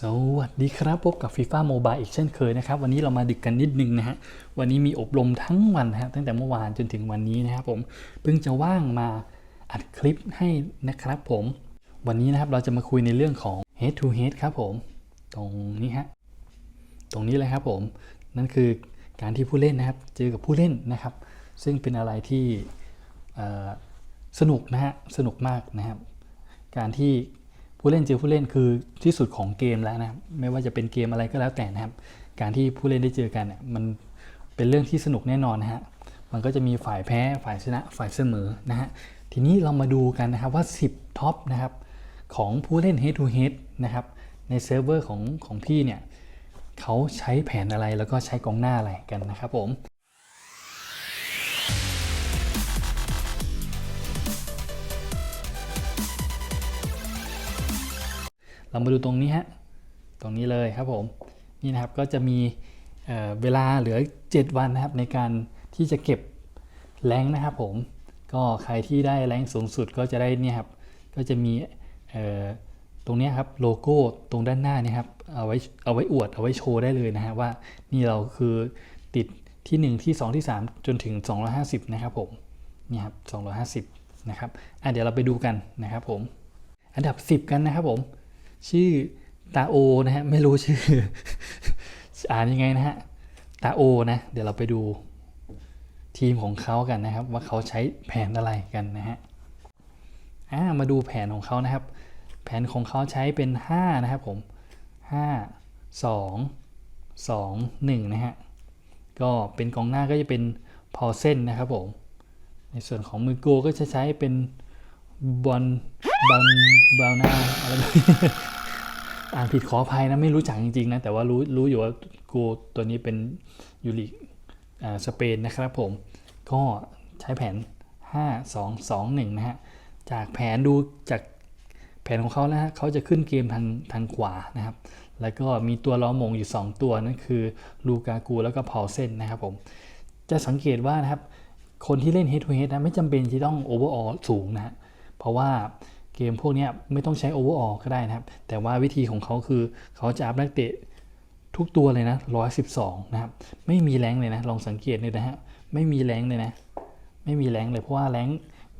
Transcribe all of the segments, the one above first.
สวัสดีครับพบกับ FIFA Mobile อีกเช่นเคยนะครับ วันนี้เรามาดึกกันนิดนึงนะฮะ วันนี้มีอบรมทั้งวันนะฮะตั้งแต่เมื่อวานจนถึงวันนี้นะครับผมเพิ่งจะว่างมาอัดคลิปให้นะครับผม วันนี้นะครับเราจะมาคุยในเรื่องของ head to head ครับผม ตรงนี้ฮะตรงนี้เลยครับผม นั่นคือการที่ผู้เล่นนะครับ เจอกับผู้เล่นนะครับ ซึ่งเป็นอะไรที่สนุกนะฮะสนุกมากนะครับ การที่ ผู้เล่นเจอผู้เล่นคือที่สุดของเกมแล้วนะครับไม่ว่าจะเป็นเกมอะไรก็แล้วแต่นะครับ การที่ผู้เล่นได้เจอกันเนี่ยมันเป็นเรื่องที่สนุกแน่นอนนะฮะมันก็จะมีฝ่ายแพ้ฝ่ายชนะฝ่ายเสมอนะฮะทีนี้เรามาดูกันนะครับว่า 10ท็อปนะครับของผู้เล่น head to head นะครับในเซิร์ฟเวอร์ของของพี่เนี่ยเขาใช้แผนอะไรแล้วก็ใช้กองหน้าอะไรกันนะครับผม เรามาดูตรงนี้ฮะ ตรงนี้เลยครับผม นี่นะครับก็จะมีเเวลาเหลือ 7 วันนะครับในการที่จะเก็บแรงนะครับผม ก็ใครที่ได้แรงสูงสุดก็จะได้เนี่ยครับ ก็จะมีตรงนี้ครับโลโก้ตรงด้านหน้านี่ครับเอาไว้เอาไว้อวดเอาไว้โชว์ได้เลยนะฮะว่านี่เราคือติดที่ 1 ที่ 2 ที่ 3 จนถึง 250 นะครับผมนี่ครับ250 นะครับอะเดี๋ยวเราไปดูกันนะครับผม อันดับ 10 กันนะครับผม ชื่อตาโอนะฮะไม่รู้ชื่อ อ่านยังไงนะฮะตาโอนะเดี๋ยวเราไปดูทีมของเขากันนะครับ ว่าเขาใช้แผนอะไรกันนะฮะอ่ามาดูแผนของเขานะครับ แผนของเขาใช้เป็น 5 นะครับผม 5 2 2 1 นะฮะก็เป็นกองหน้าก็จะเป็นพอเส้นนะครับผม ในส่วนของมือโกก็จะใช้เป็นบอลบอลบานาอะไรแบบนี้ อ่านผิดขออภัยนะไม่รู้จักจริงๆนะแต่ว่ารู้รู้อยู่ว่ากูตัวนี้เป็นยูริอ่าสเปนนะครับผม ก็ใช้แผน 5 2 2 1 นะฮะ จากแผนดูจากแผนของเขานะฮะเขาจะขึ้นเกมทางทางขวานะครับ แล้วก็มีตัวล้อมงอยู่ 2 ตัวนั่นคือลูกากูแล้วก็พอลเซนนะครับผม จะสังเกตว่านะครับ คนที่เล่น head to head นะไม่จำเป็นที่ต้อง overall สูงนะฮะเพราะว่า เกมพวกนี้ไม่ต้องใช้ overall ก็ได้นะครับ แต่ว่าวิธีของเขาคือเขาจะอัพนักเตะทุกตัวเลยนะ 112 นะครับ ไม่มีแรงเลยนะ ลองสังเกตเลยนะฮะ ไม่มีแรงเลยนะ ไม่มีแรงเลย เพราะว่าแรง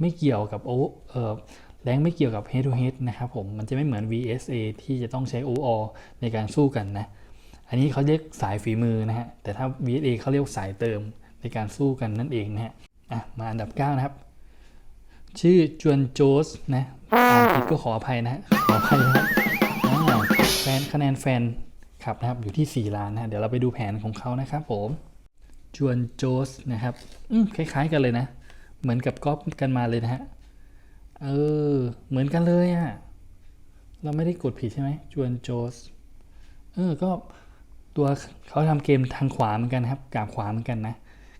ไม่เกี่ยวกับโอเออแรงไม่เกี่ยวกับ head to head นะครับผม มันจะไม่เหมือน VSA ที่จะต้องใช้ OR ในการสู้กันนะ อันนี้เขาเรียกสายฝีมือนะฮะ แต่ถ้า VSA เขาเรียกสายเติมในการสู้กันนั่นเองนะฮะ อะ มาอันดับ 9 นะครับ ชื่อจวนโจสนะอ่านผิดก็ขออภัยนะฮะขออภัยนะแฟนคะแนนแฟนครับนะครับอยู่ที่ 4 ล้านนะฮะเดี๋ยวเราไปดูแผนของเขานะครับผมจวนโจสนะครับอืมคล้าย ๆ กันเลยนะ เหมือนกับก๊อปกันมาเลยนะฮะเออเหมือนกันเลยอะ่ะเราไม่ได้กดผิดใช่ไหมจวนโจสเออก็ตัวเขาทำเกมทางขวาเหมือนกันนะครับกาบขวาเหมือนกันนะ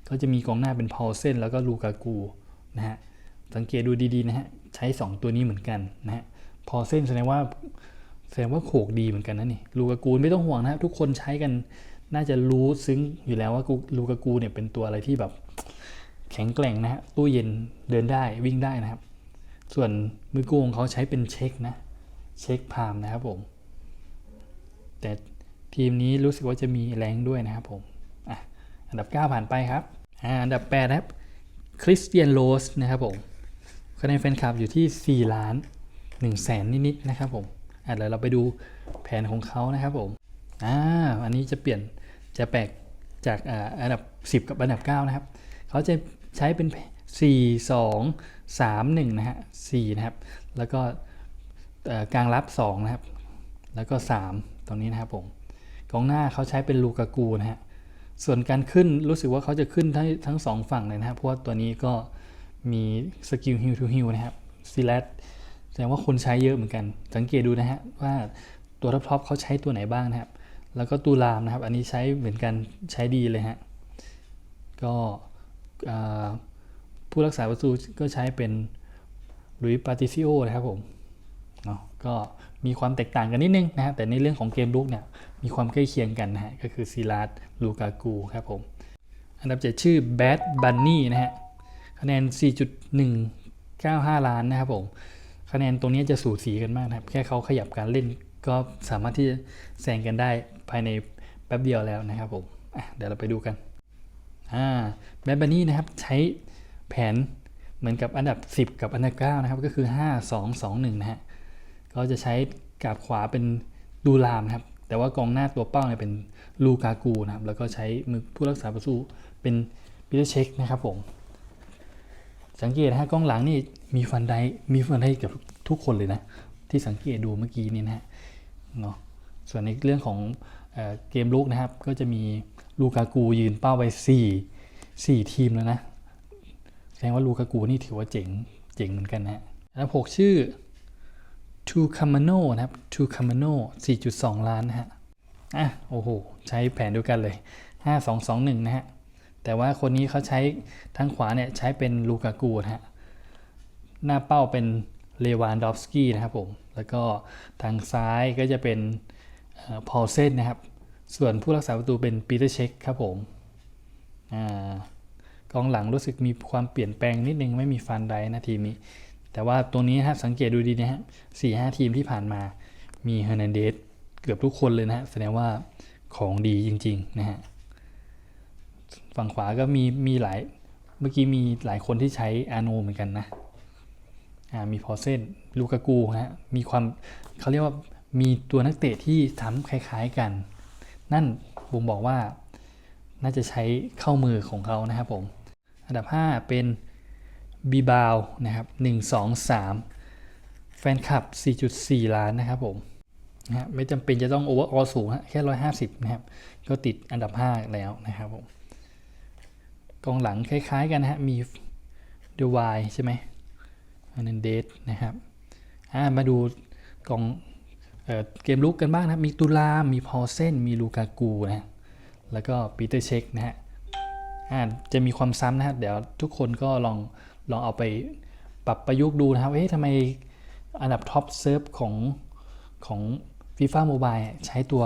ก็จะมีกองหน้าเป็นพอลเซนแล้วก็ลูกากูนะฮะ สังเกตดูดีๆนะฮะใช้ 2 ตัวนี้เหมือนกันนะฮะพอเส้นแสดงว่าแสดงว่าโขกดีเหมือนกันนะนี่ลูกากูไม่ต้องห่วงนะฮะทุกคนใช้กันน่าจะรู้ซึ้งอยู่แล้วว่าลูกากูเนี่ยเป็นตัวอะไรที่แบบแข็งแกร่งนะฮะตู้เย็นเดินได้วิ่งได้นะครับ ส่วนมือกูของเขาใช้เป็นเช็คนะเช็คพามนะครับผม แต่ทีมนี้รู้สึกว่าจะมีแรงด้วยนะครับผมอะอันดับ 9 ผ่านไปครับอ่าอันดับ8นะครับคริสเตียนโรสนะครับผม คะแนนแฟนคลับอยู่ที่4ล้าน1แสนนิดๆนะครับผมอะเดี๋ยวเราไปดูแผนของเขานะครับผมอ่าอันนี้จะเปลี่ยนจะแปลกจากอ่าอันดับ 10 กับอันดับ 9 นะครับ เขาจะใช้เป็น 4 2 3 1 นะฮะ4นะครับ แล้วก็กลางรับ 2 นะครับ แล้วก็ 3 ตรงนี้นะครับผม กองหน้าเขาใช้เป็นลูกากูนะฮะ ส่วนการขึ้นรู้สึกว่าเขาจะขึ้นทั้งทั้งสองฝั่งเลยนะครับ เพราะว่าตัวนี้ก็ มีสกิลฮิลทูฮิลนะครับซีเลตแสดงว่าคนใช้เยอะเหมือนกัน สังเกตดูนะฮะว่าตัวท็อปๆเขาใช้ตัวไหนบ้างนะครับ แล้วก็ตูรามนะครับ อันนี้ใช้เหมือนกันใช้ดีเลยฮะ ก็ผู้รักษาประตูก็ใช้เป็นลุยปาติซิโอนะครับผมเนาะก็มีความแตกต่างกันนิดนึงนะฮะแต่ในเรื่องของเกมลุกเนี่ยมีความใกล้เคียงกันนะฮะก็คือซีลาสลูกากูครับผม อันดับ 7 ชื่อ Bad Bunny นะฮะ คะแนน 4.195 ล้านนะครับผม คะแนนตรงนี้จะสูสีกันมากนะครับ แค่เขาขยับการเล่นก็สามารถที่จะแซงกันได้ภายในแป๊บเดียวแล้วนะครับผมเดี๋ยวเราไปดูกันอ่าแบดบันนี่นะครับใช้แผนเหมือนกับอันดับ 10 กับอันดับ 9 นะครับ ก็คือ 5 2 2 1 นะฮะก็จะใช้กาบขวาเป็นดูรามนะครับ แต่ว่ากองหน้าตัวเป้าเนี่ยเป็นลูกากูนะครับ แล้วก็ใช้มือผู้รักษาประตูเป็นปีเตอร์เช็คนะครับผม สังเกตนะฮะกล้องหลังนี่มีฟันไดมีฟันไดเกับทุกคนเลยนะ ที่สังเกตดูเมื่อกี้นี่นะฮะเนาะส่วนในเรื่องของเอเกมลุกนะครับ ก็จะมีลูกากูยืนเป้าไป 4 4 ทีมแล้วนะ แสดงว่าลูกากูนี่ถือว่าเจ๋งเจ๋งเหมือนกันนะฮะอันดับ6ชื่อทูคามาโนนะครับทูคามาโน4.2 ล้านนะฮะอะโอ้โห ใช้แผนเดียวกันเลย 5 2 2 1 นะฮะ แต่ว่าคนนี้เขาใช้ทางขวาเนี่ยใช้เป็นลูกากูนะฮะ หน้าเป้าเป็นเลวานดอฟสกี้นะครับผม แล้วก็ทางซ้ายก็จะเป็นพอลเซนนะครับ ส่วนผู้รักษาประตูเป็นปีเตอร์เช็คครับผมอกองหลังรู้สึกมีความเปลี่ยนแปลงนิดนึงไม่มีฟันไดนะทีมนี้ แต่ว่าตัวนี้ฮะสังเกตดูดีนะฮะสี่ห้าทีมที่ผ่านมามีเฮอร์นันเดสเกือบทุกคนเลยนะฮะแสดงว่าของดีจริง ๆ นะฮะ ฝั่งขวาก็มีมีหลายเมื่อกี้มีหลายคนที่ใช้อาโนเหมือนกันนะอ่ามีพอเซนลูกากูฮะมีความเขาเรียกว่ามีตัวนักเตะที่ทำคล้าย ๆกัน นั่นผมบอกว่าน่าจะใช้เข้ามือของเขานะครับผมอันดับ 5 เป็นบีบาวนะครับ1 2 3 แฟนคลับ 4.4 ล้านนะครับผมนะไม่จำเป็นจะต้องโอเวอร์ออสูงฮะแค่ 150 นะครับ ก็ติดอันดับ 5 แล้วนะครับผม กองหลังคล้ายๆกันนะฮะ มีเดวายใช่ไหมอันนั้นเดทนะครับ อ่า มาดูกองเออเกมลุกกันบ้างนะครับมีตุลา มีพอเซนมีลูกากูนะแล้วก็ปีเตอร์เช็คนะฮะ อ่า จะมีความซ้ำนะครับเดี๋ยวทุกคนก็ลองลองเอาไปปรับประยุกต์ดูนะครับ เอ๊ะทำไมอันดับท็อปเซิร์ฟของของ FIFA Mobile ใช้ตัว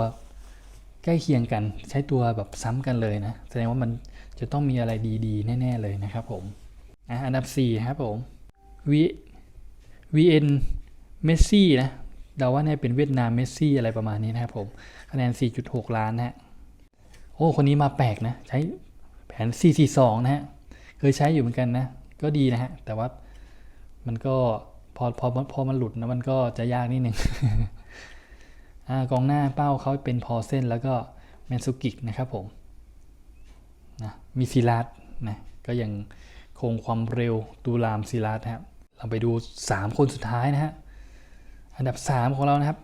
ใกล้เคียงกัน ใช้ตัวแบบซ้ำกันเลยนะ แสดงว่ามัน จะต้องมีอะไรดีๆ แน่ ๆ เลยนะครับผมอันดับ4ครับผม V VN เมสซี่นะเดาว่าเนี่ยเป็นเวียดนามเมสซี่อะไรประมาณนี้นะครับผมคะแนน 4.6 ล้านนะฮะโอ้คนนี้มาแปลกนะ ใช้แผน 442 นะฮะเคยใช้อยู่เหมือนกันนะ ก็ดีนะฮะ แต่ว่ามันก็พอพอพอมันหลุดนะมันก็จะยากนิดนึงอกองหน้าเป้าเขาเป็นพอเส้นแล้วก็แมนซุกิกนะครับผม มีซิลัสนะก็ยังคงความเร็วตูรามซิลัสนะครับเราไปดู 3 คนสุดท้ายนะฮะอันดับ 3 ของเรานะครับ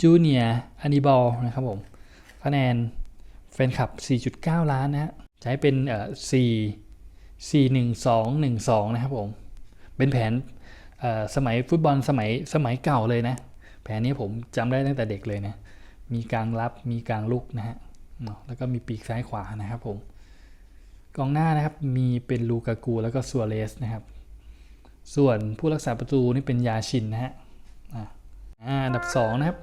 จูเนียอันิบอลนะครับผมคะแนนแฟนคลับ 4.9 ล้านนะฮะใช้เป็นเอ่อ4 4 1 2 1 2 นะครับผม เป็นแผนเอ่อสมัยฟุตบอลสมัยสมัยเก่าเลยนะ แผนนี้ผมจำได้ตั้งแต่เด็กเลยนะ มีกลางรับมีกลางลุกนะฮะแล้วก็มีปีกซ้ายขวานะครับผม กองหน้านะครับมีเป็นลูกากูแล้วก็ซัวเรสนะครับ ส่วนผู้รักษาประตูนี่เป็นยาชินนะฮะอ่าอันดับ 2 นะครับ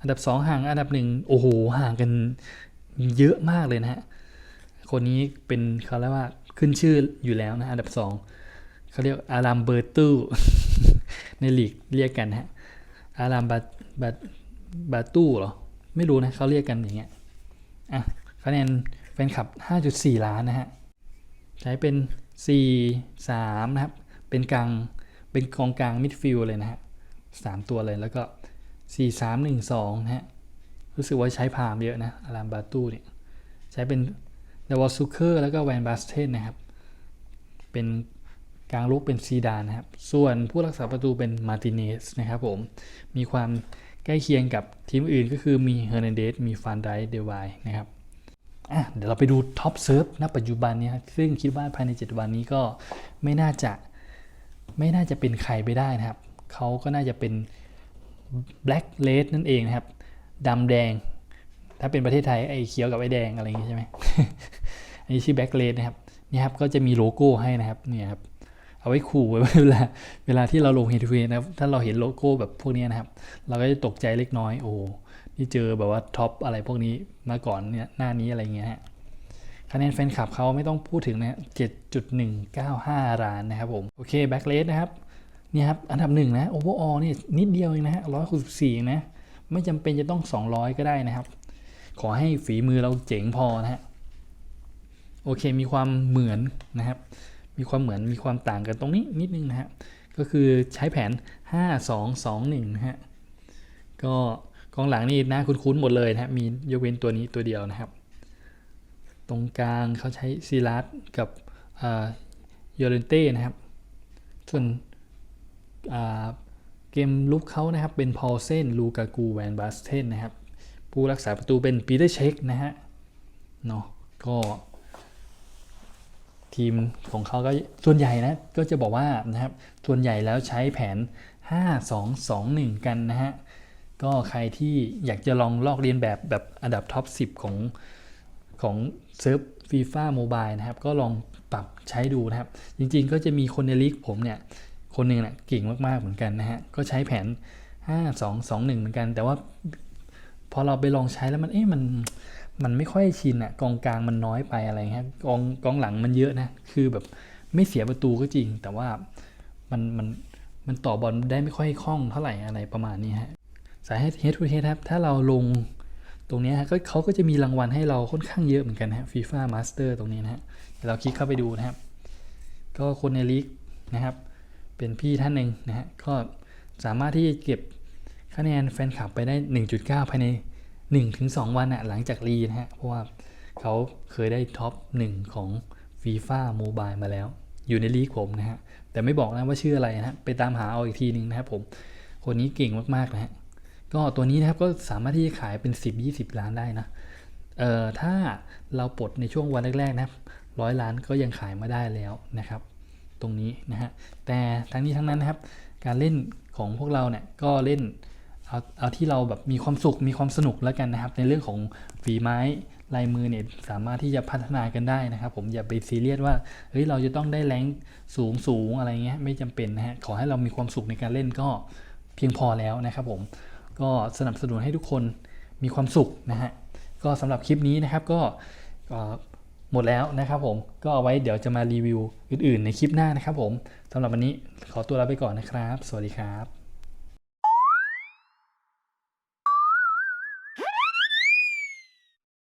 อันดับ 2 ห่างอันดับ 1 โอ้โห ห่างกันเยอะมากเลยนะฮะ คนนี้เป็นเขาเรียกว่าขึ้นชื่ออยู่แล้วนะ อันดับ 2เขาเรียกอารามเบอร์ตูในลีกเรียกกันฮะ อารามบาบาบาตู้เหรอ ไม่รู้นะเขาเรียกกันอย่างเงี้ย อะคะแนนแฟนคลับ 5.4 ล้านนะฮะ ใช้เป็น 4 3 นะครับ เป็นกลาง เป็นกองกลางมิดฟิลด์เลยนะฮะสามตัวเลยแล้วก็ 4 3 1 2นะฮะ รู้สึกว่าใช้พามเยอะนะอารามบาตูเนี่ย ใช้เป็นเดวอลซูเคอร์แล้วก็แวนบาสเทนนะครับ เป็นกลางลุกเป็นซีดานนะครับ ส่วนผู้รักษาประตูเป็นมาร์ติเนสนะครับผม มีความใกล้เคียงกับทีมอื่นก็คือมีเฮอร์นันเดส มีฟานไดเดวายนะครับ เดี๋ยวเราไปดูท็อปเซิร์ฟณปัจจุบันนี้ครับซึ่งคิดว่าภายใน 7 วันนี้ก็ไม่น่าจะไม่น่าจะเป็นใครไปได้นะครับ เขาก็น่าจะเป็น Black r e d นั่นเองนะครับดำแดง ถ้าเป็นประเทศไทยไอ้เขียวกับไอ้แดงอะไรอย่างงี้ใช่ไหมอันนี้ชื่อ Black r e d นะครับนี่ครับก็จะมีโลโก้ให้นะครับเนี่ยครับเอาไว้ขู่ไว้เวลาเวลาที่เราลงเฮดเวนะครับถ้าเราเห็นโลโก้แบบพวกนี้นะครับ เราก็จะตกใจเล็กน้อยโอ้ โหนี่เจอแบบว่าท็อปอะไรพวกนี้มาก่อนเนี่ยหน้านี้อะไรเงี้ยฮะคะแนนแฟนคลับเขาไม่ต้องพูดถึงนะ7.195ล้านนะครับผมโอเคแบ็กเลสนะครับนี่ครับอันดับหนึ่งนะโอเวอร์ออนี่นิดเดียวเองนะฮะ164เองนะไม่จำเป็นจะต้อง 200 ก็ได้นะครับ ขอให้ฝีมือเราเจ๋งพอนะฮะโอเคมีความเหมือนนะครับ มีความเหมือนมีความต่างกันตรงนี้นิดนึงนะฮะก็คือใช้แผน 5 2 2 1นะฮะก็ องหลังนี่น่าคุ้นๆหมดเลยนะมียกเว้นตัวนี้ตัวเดียวนะครับ ตรงกลางเขาใช้ซีลัสกับยอร์เรนเต้นะครับ ส่วนเกมลุกเขานะครับ เป็นพอลเซนลูกากูแวนบาสเทนนะครับ ผู้รักษาประตูเป็นปีเตอร์เช็คนะฮะเนาะก็ทีมของเขาก็ส่วนใหญ่นะ ก็จะบอกว่านะครับ ส่วนใหญ่แล้วใช้แผน 5 2 2 1 กันนะฮะ ก็ใครที่อยากจะลองลอกเรียนแบบแบบอันดับท็อป 10 ของของเซิร์ฟฟีฟ่าโมบายนะครับ ก็ลองปรับใช้ดูนะครับ จริงๆก็จะมีคนในลีกผมเนี่ย คนหนึ่งเนี่ยเก่งมากๆเหมือนกันนะฮะ ก็ใช้แผน 5 2 2 1 เหมือนกัน แต่ว่าพอเราไปลองใช้แล้วมันเอ๊ะมันมันไม่ค่อยชินอะกองกลางมันน้อยไปอะไรเงี้ยกองกองหลังมันเยอะนะ คือแบบไม่เสียประตูก็จริง แต่ว่ามันมันมันต่อบอลได้ไม่ค่อยคล่องเท่าไหร่อะไรประมาณนี้ฮะ สายเฮดทูเฮดครับถ้าเราลงตรงนี้ฮะก็เขาก็จะมีรางวัลให้เราค่อนข้างเยอะเหมือนกันฮะฟีฟ่ามาสเตอร์ตรงนี้นะฮะเดี๋ยวเราคลิกเข้าไปดูนะครับ ก็คนในลีกนะครับ เป็นพี่ท่านหนึ่งนะฮะก็สามารถที่จะเก็บคะแนนแฟนคลับไปได้ 1.9 ภายใน 1-2 วันอะหลังจากรีนะฮะเพราะว่าเขาเคยได้ท็อป 1 ของ FIFA Mobile มาแล้ว อยู่ในลีกผมนะฮะแต่ไม่บอกนะว่าชื่ออะไรนะฮะไปตามหาเอาอีกทีหนึ่งนะครับผมคนนี้เก่งมากๆนะฮะ ก็ตัวนี้นะครับก็สามารถที่จะขายเป็น 10-20 ล้านได้นะ เอ่อถ้าเราปลดในช่วงวันแรกๆนะร้อยล้านก็ยังขายมาได้แล้วนะครับ ตรงนี้นะฮะ แต่ทั้งนี้ทั้งนั้นนะครับ การเล่นของพวกเราเนี่ยก็เล่นเอาเอาที่เราแบบมีความสุขมีความสนุกแล้วกันนะครับ ในเรื่องของฝีไม้ลายมือเนี่ยสามารถที่จะพัฒนากันได้นะครับ ผมอย่าไปซีเรียสว่าเฮ้ยเราจะต้องได้แรงสูงสูงอะไรเงี้ยไม่จำเป็นนะฮะขอให้เรามีความสุขในการเล่นก็เพียงพอแล้วนะครับผม ก็สนับสนุนให้ทุกคนมีความสุขนะฮะก็สำหรับคลิปนี้นะครับก็หมดแล้วนะครับผมก็เอาไว้เดี๋ยวจะมารีวิวอื่นๆ ในคลิปหน้านะครับผมสำหรับวันนี้ขอตัวลาไปก่อนนะครับ สวัสดีครับ